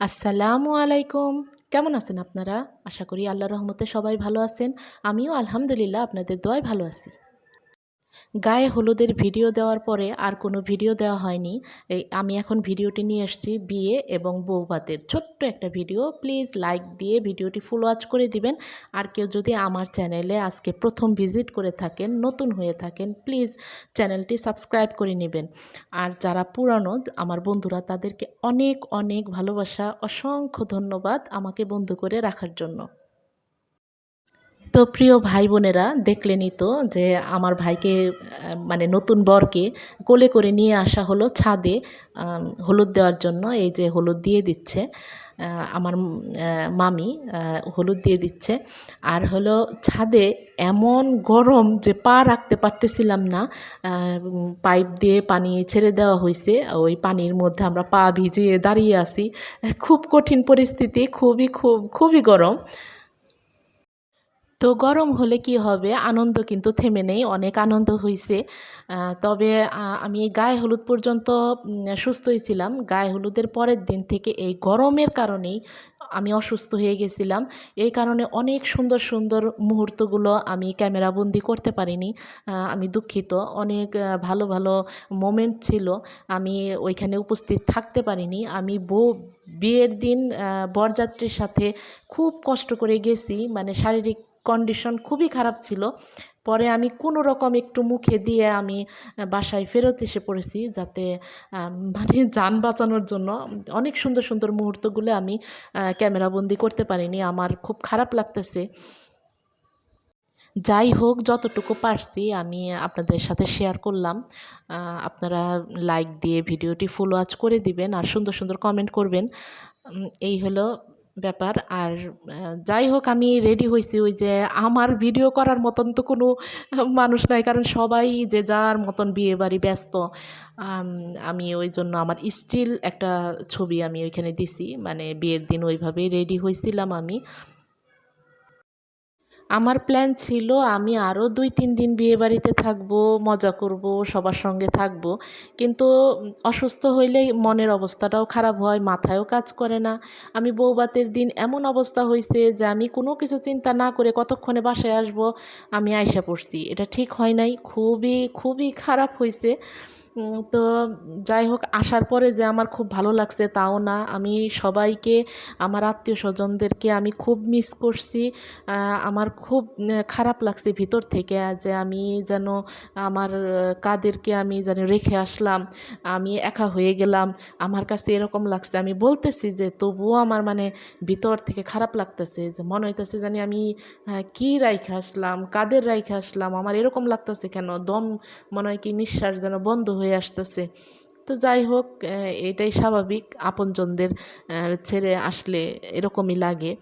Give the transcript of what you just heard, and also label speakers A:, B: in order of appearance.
A: আসসালামু আলাইকুম। কেমন আছেন আপনারা? আশা করি আল্লাহ রহমতে সবাই ভালো আছেন। আমিও আলহামদুলিল্লাহ আপনাদের দোয়ায় ভালো আছি। গায়ে হলুদের ভিডিও দেওয়ার পরে আর কোনো ভিডিও দেওয়া হয়নি। আমি এখন ভিডিওটি নিয়ে এসেছি বিয়ে এবং বৌভাতের ছোট্ট একটা ভিডিও। প্লিজ লাইক দিয়ে ভিডিওটি ফুল ওয়াচ করে দিবেন। আর কেউ যদি আমার চ্যানেলে আজকে প্রথম ভিজিট করে থাকেন, নতুন হয়ে থাকেন, প্লিজ চ্যানেলটি সাবস্ক্রাইব করে নেবেন। আর যারা পুরানো, আমার বন্ধুরা, তাদেরকে অনেক অনেক ভালোবাসা, অসংখ্য ধন্যবাদ আমাকে বন্ধু করে রাখার জন্য। তো প্রিয় ভাই বোনেরা দেখলেনই তো যে আমার ভাইকে মানে নতুন বরকে কোলে করে নিয়ে আসা হলো ছাদে হলুদ দেওয়ার জন্য। এই যে হলুদ দিয়ে দিচ্ছে আমার মামি হলুদ দিয়ে দিচ্ছে। আর হলো ছাদে এমন গরম যে পা রাখতে পারতেছিলাম না পাইপ দিয়ে পানি ছেড়ে দেওয়া হয়েছে ওই পানির মধ্যে আমরা পা ভিজিয়ে দাঁড়িয়ে আছি। খুব কঠিন পরিস্থিতি, খুবই, খুব, খুবই গরম। তো গরম হলে কি হবে? আনন্দ কিন্তু থেমে নেই অনেক আনন্দ হয়েছে তবে আমি গায়ে হলুদ পর্যন্ত উম, সুস্থই ছিলাম। গায়ে হলুদের পরের দিন থেকে এই গরমের কারণেই আমি অসুস্থ হয়ে গেছিলাম। এই কারণে অনেক সুন্দর সুন্দর মুহূর্তগুলো আমি ক্যামেরাবন্দি করতে পারিনি। আমি দুঃখিত। অনেক ভালো ভালো মোমেন্ট ছিল। আমি ওইখানে উপস্থিত থাকতে পারিনি। আমি বউ বিয়ের দিন বরযাত্রীর সাথে খুব কষ্ট করে গেছি। মানে শারীরিক কন্ডিশন খুবই খারাপ ছিল। পরে আমি কোনো রকম একটু মুখে দিয়ে আমি বাসায় ফেরত এসে পড়েছি যাতে মানে যান বাঁচানোর জন্য। অনেক সুন্দর সুন্দর মুহূর্তগুলো আমি ক্যামেরাবন্দি করতে পারিনি। আমার খুব খারাপ লাগতেছে। যাই হোক, যতটুকু পারছি আমি আপনাদের সাথে শেয়ার করলাম। আপনারা লাইক দিয়ে ভিডিওটি ফুল ওয়াচ করে দিবেন আর সুন্দর সুন্দর কমেন্ট করবেন। এই হলো ব্যাপার। আর যাই হোক, আমি রেডি হয়েছি ওই যে আমার ভিডিও করার মতন তো কোনো মানুষ নাই, কারণ সবাই যে যার মতন বিয়ে বাড়ি ব্যস্ত, আমি ওই জন্য আমার স্টিল একটা ছবি আমি ওইখানে দিছি। মানে বিয়ের দিন ওইভাবেই রেডি হয়েছিলাম আমি। আমার প্ল্যান ছিল আমি আরও দুই, তিন দিন বিয়েবাড়িতে থাকব, মজা করব, সবার সঙ্গে থাকব। কিন্তু অসুস্থ হইলেই মনের অবস্থাটাও খারাপ হয়, মাথায়ও কাজ করে না। আমি বৌবাতের দিন এমন অবস্থা হয়েছে যে আমি কোনো কিছু চিন্তা না করে কতক্ষণে বাসায় আসব, আমি আয়সা পড়ছি। এটা ঠিক হয় নাই, খুবই খুবই খারাপ হয়েছে তো যাই হোক, আসার পরে যে আমার খুব ভালো লাগছে তাও না। আমি সবাইকে, আমার আত্মীয় স্বজনদেরকে আমি খুব মিস করছি। আমার খুব খারাপ লাগছে ভিতর থেকে যে আমি যেন আমার কাদেরকে আমি যেন রেখে আসলাম, আমি একা হয়ে গেলাম। আমার কাছে এরকম লাগছে। আমি বলতেছি যে তবুও আমার মানে ভিতর থেকে খারাপ লাগতেছে যে মনে হইতেছে জানি আমি কি রাইখে আসলাম, কাদের রাইখে আসলাম, আমার এরকম লাগতেছে কেন? দম মনে হয় কি নিঃশ্বাস যেন বন্ধ হয়ে আসতেছে। তো যাই হোক এটাই স্বাভাবিক। আপনজনদের ছেড়ে আসলে এরকমই লাগে।